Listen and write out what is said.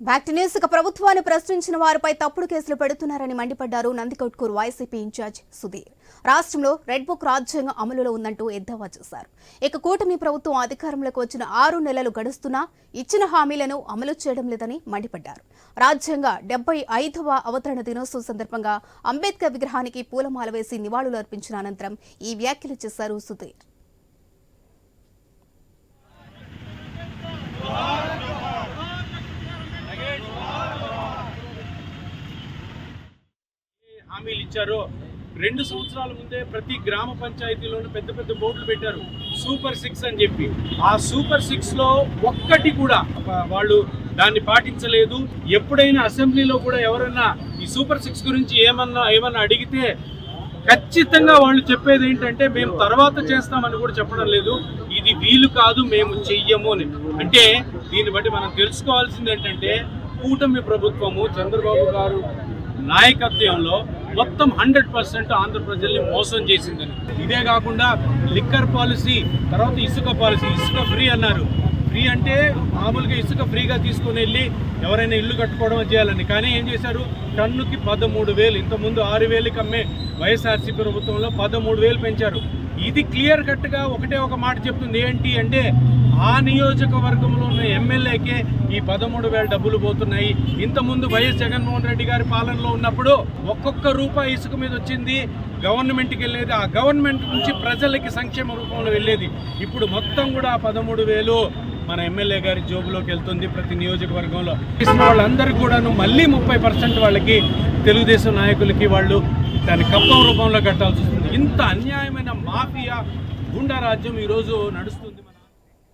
Back news. ఇక ప్రభుత్వాన్ని ప్రశ్నించిన వారిపై తప్పుడు కేసులు పెడుతున్నారని మండిపడ్డారు నందికొట్కూరు వైసీపీ ఇన్ఛార్జ్ సుధీర్. రాష్ట్రంలో రెడ్ బుక్ రాజ్యాంగం అమలులో ఉందంటూ ఎద్దావా చేశారు. ఇక కూటమి ప్రభుత్వం అధికారంలోకి వచ్చిన ఆరు నెలలు గడుస్తున్నా ఇచ్చిన హామీలను అమలు చేయడం లేదని మండిపడ్డారు. రాజ్యాంగ డెబ్బై ఐదవ అవతరణ దినోత్సవం సందర్భంగా అంబేద్కర్ విగ్రహానికి పూలమాల వేసి నివాళులు అర్పించిన అనంతరం ఈ వ్యాఖ్యలు చేశారు సుధీర్. హామీలు ఇచ్చారో. రెండు సంవత్సరాల ముందే ప్రతి గ్రామ పంచాయతీలోనూ పెద్ద పెద్ద బోర్డులు పెట్టారు. సూపర్ సిక్స్ అని చెప్పి. ఆ సూపర్ సిక్స్లో ఒక్కటి కూడా వాళ్ళు దాన్ని పాటించలేదు. ఎప్పుడైనా అసెంబ్లీలో కూడా ఎవరైనా ఈ సూపర్ సిక్స్ గురించి ఏమన్నా ఏమన్నా అడిగితే ఖచ్చితంగా వాళ్ళు చెప్పేది ఏంటంటే మేము తర్వాత చేస్తామని కూడా చెప్పడం లేదు. ఇది వీలు కాదు మేము చెయ్యము అని. అంటే దీన్ని బట్టి మనం తెలుసుకోవాల్సింది ఏంటంటే కూటమి ప్రభుత్వము చంద్రబాబు గారు నాయకత్వంలో మొత్తం హండ్రెడ్ పర్సెంట్ ఆంధ్ర ప్రజల్ని మోసం చేసిందని. ఇదే కాకుండా లిక్కర్ పాలసీ తర్వాత ఇసుక పాలసీ ఇసుక ఫ్రీ అన్నారు. ఫ్రీ అంటే మామూలుగా ఇసుక ఫ్రీగా తీసుకుని వెళ్ళి ఎవరైనా ఇల్లు కట్టుకోవడం చేయాలని. కానీ ఏం చేశారు? టన్నుకి పదమూడు వేలు ఇంతకుముందు ఆరు వేలకి అమ్మే వైఎస్ఆర్సీపీ ప్రభుత్వంలో పదమూడు వేలు పెంచారు. ఇది క్లియర్ కట్గా ఒకటే ఒక మాట చెప్తుంది. ఏంటి అంటే ఆ నియోజకవర్గంలో ఉన్న ఎమ్మెల్యేకే ఈ పదమూడు వేల డబ్బులు పోతున్నాయి. ఇంతకుముందు వైఎస్ జగన్మోహన్ రెడ్డి గారి పాలనలో ఉన్నప్పుడు ఒక్కొక్క రూపాయి ఇసుక మీద వచ్చింది. గవర్నమెంట్కి వెళ్ళేది ఆ గవర్నమెంట్ నుంచి ప్రజలకి సంక్షేమ రూపంలో వెళ్ళేది. ఇప్పుడు మొత్తం కూడా పదమూడు వేలు మన ఎమ్మెల్యే గారి జోబులోకి వెళ్తుంది ప్రతి నియోజకవర్గంలో. చేసిన వాళ్ళందరికీ కూడాను మళ్ళీ ముప్పై పర్సెంట్ వాళ్ళకి తెలుగుదేశం నాయకులకి వాళ్ళు దాని కప్పం రూపంలో కట్టాల్సి వస్తుంది. ఇంత అన్యాయమైన మాఫియా గుండా రాజ్యం ఈరోజు నడుస్తుంది.